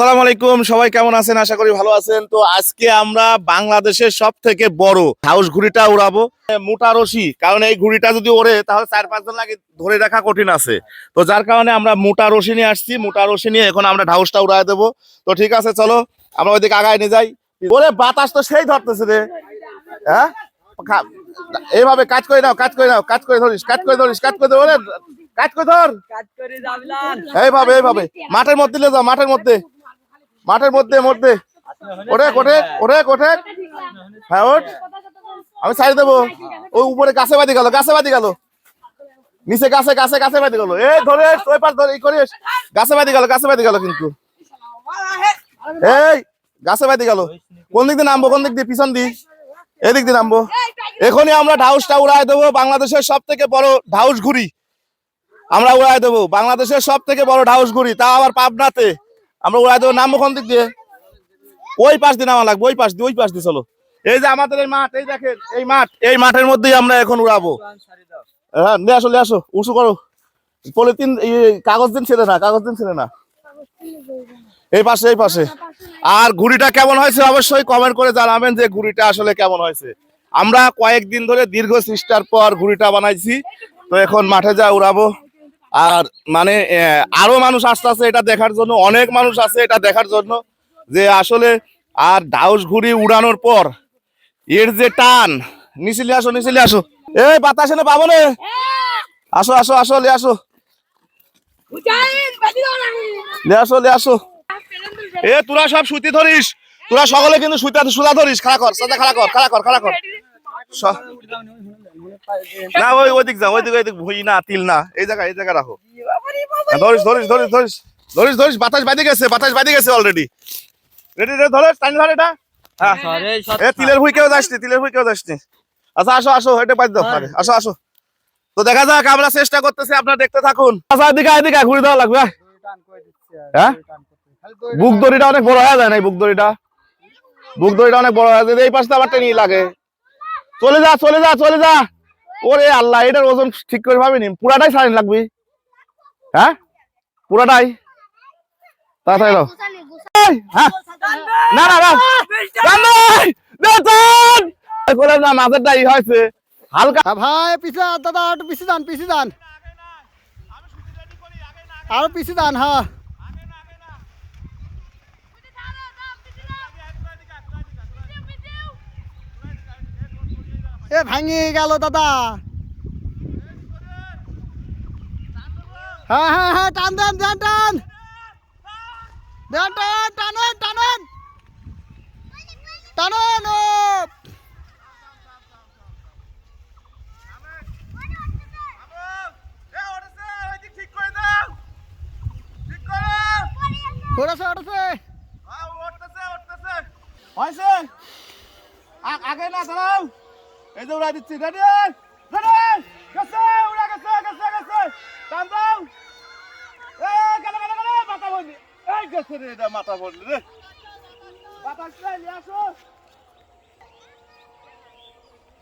আসসালামু আলাইকুম সবাই কেমন আছেন? আশা করি ভালো আছেন। তো আজকে আমরা বাংলাদেশের সব থেকে বড় হাউস ঘুড়িটা উড়াবো। মোটা রশি কারণ এই ঘুড়িটা যদি ওড়ে তাহলে চার পাঁচজন লাগে ধরে রাখা কঠিন আছে। তো যার কারণে আমরা মোটা রশি নিয়ে আসছি মোটা রশি নিয়ে এখন আমরা ঢাউসটা উড়াই দেবো। তো ঠিক আছে চলো আমরা ওইদিকে আগায় নিয়ে যাই। ওরে বাতাস তো সেই ধরতেছে রে। হ্যাঁ? এইভাবে কাজ করে নাও কাজ করে নাও কাজ করে ধরিস কাজ করে ধরিস কাজ করে ধর কাজ করে ধর। কাজ করে যাবলান এইভাবে এইভাবে। মাঠের মধ্যে নিয়ে যাও মাঠের মধ্যে। মাঠের মধ্যে মধ্যে। ওরে কোটে ওরে কোটে হ্যাঁ ওঠ। আমি ছাড়ি দেবো। ওই উপরে গাছে বাদি গেল, গাছে বাদি গেল। নিচে গাছে গাছে গাছে বাদি গেল। এই, ধরে ওই পার ধরে করিস গাছে বাদি গেল, গাছে বাদি গেল কিন্তু। এই, গাছে বাদি গেল। কোন দিক দিয়ে নামবো, কোন দিক দিয়ে? পিছন দি এদিক দিয়ে নামবো। এখনই আমরা ঢাউসটা উড়াই দেবো, বাংলাদেশের সব থেকে বড় ঢাউস ঘুরি আমরা উড়াই দেবো, বাংলাদেশের সব থেকে বড় ঢাউস ঘুরি তা আবার পাবনাতে। আমরা উড়াই দেবো নাম দিক দিয়ে। ওই পাশ দিয়ে নামা লাগবে, ওই পাশ দিয়ে, ওই পাশ দিয়ে চলো। এই যে আমাদের এই মাঠ, এই দেখেন, এই মাঠ, এই মাঠের মধ্যেই আমরা এখন উড়াবো। হ্যাঁ নিয়ে আসো নিয়ে আসো, উঁচু করো। পলিথিন কাগজ দিন ছেড়ে না, কাগজ দিন ছেড়ে না। এই পাশে এই পাশে। আর ঘুড়িটা কেমন হয়েছে অবশ্যই কমেন্ট করে জানাবেন যে ঘুড়িটা আসলে কেমন হয়েছে। আমরা কয়েকদিন ধরে দীর্ঘ চেষ্টার পর ঘুড়িটা বানাইছি, তো এখন মাঠে যা উড়াবো। আর মানে আরও মানুষ আসতে আছে এটা দেখার জন্য, অনেক মানুষ আছে এটা দেখার জন্য যে আসলে আর ডাউস ঘুড়ি উড়ানোর পর এর যে টান নিচে আসো নিচে আসো। এই, বাতাসে না পাবো আসো আসো আসো, লে আসো। লে আসো লে আসো। এ, তোরা সব সুতি ধরিস। তোরা সকলে কিন্তু সুতা সুতা ধরিস। খাড়া কর, সাদা খাড়া কর খাড়া কর খাড়া কর। না ওই ওইদিক ওইদিক ওইদিক ভুই না তিল না এই এই জায়গা রাখো। হ্যাঁ, ধরিস ধরিস ধরিস ধরিস ধরিস ধরিস বাতাস বাদি গেছে বাতাস বাদি গেছে অলরেডি রেডি রেডি ধরে টাইম ধর এটা। হ্যাঁ। এ তিলের ভুই কেউ যাসনি তিলের ভুই কেউ যাসনি। আচ্ছা আসো আসো বাদ দাও আসো আসো। তো দেখা যাক আমরা চেষ্টা করতেছি আপনারা দেখতে থাকুন। আচ্ছা এদিকে এদিকে ঘুরে দেওয়া লাগবে হ্যাঁ? বুক দড়িটা অনেক বড় হয়ে যায় না বুক দড়িটা? বুক দড়িটা অনেক বড় হয়ে যায় এই পাশে আবার টেনে লাগে। চলে যা চলে যা চলে যা। ওরে আল্লাহ, এটার ওজন ঠিক করে ভাবিনি। পুরাটাই সারিন লাগবে হ্যাঁ? পুরাটাই। হ্যাঁ। না না হালকা। ভাই পিছে দাদা, একটু পিছে যান পিছে যান আরও যান হ্যাঁ। এ ভাঙি গেল দাদা। হ্যাঁ হ্যাঁ হ্যাঁ টান দেন দেন, টান। দেন, টান, টানেন টানেন। টানেন ওড়েছে ওড়েছে। হয়েছে। আ- আগে না দাঁড়াও। এই যে উড়া দিচ্ছি রেডি রেডি গেছে, উড়া গেছে গেছে গেছে। টান দাও। এ, গেল গেল গেল, মাথা বলি এই গেছে রে, এটা মাথা বলি রে। বাতাস নিয়ে আসো।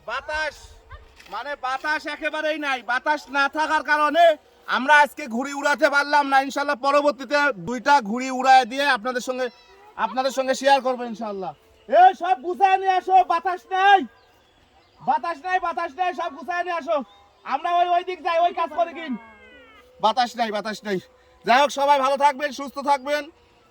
বাতাস মানে বাতাস একেবারেই নাই। বাতাস না থাকার কারণে আমরা আজকে ঘুড়ি উড়াতে পারলাম না। ইনশাল্লাহ পরবর্তীতে দুইটা ঘুড়ি উড়ায় দিয়ে আপনাদের সঙ্গে আপনাদের সঙ্গে শেয়ার করব ইনশাল্লাহ। এই সব গুছায় নিয়ে আসো, বাতাস নাই। বাতাস নাই বাতাস নাই, সব গুছায় নিয়ে আসো। আমরা ওই ওই দিক যাই, ওই কাজ করে কিন। বাতাস নাই বাতাস নাই। যাই হোক, সবাই ভালো থাকবেন, সুস্থ থাকবেন।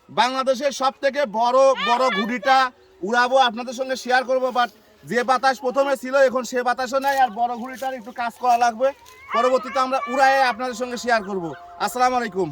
বাংলাদেশের সব থেকে বড় বড় ঘুড়িটা উড়াবো আপনাদের সঙ্গে শেয়ার করব বাট যে বাতাস প্রথমে ছিল, এখন সে বাতাসও নাই, আর বড় ঘুড়িটার একটু কাজ করা লাগবে। পরবর্তীতে আমরা উড়ায় আপনাদের সঙ্গে শেয়ার করব। আসসালামু আলাইকুম।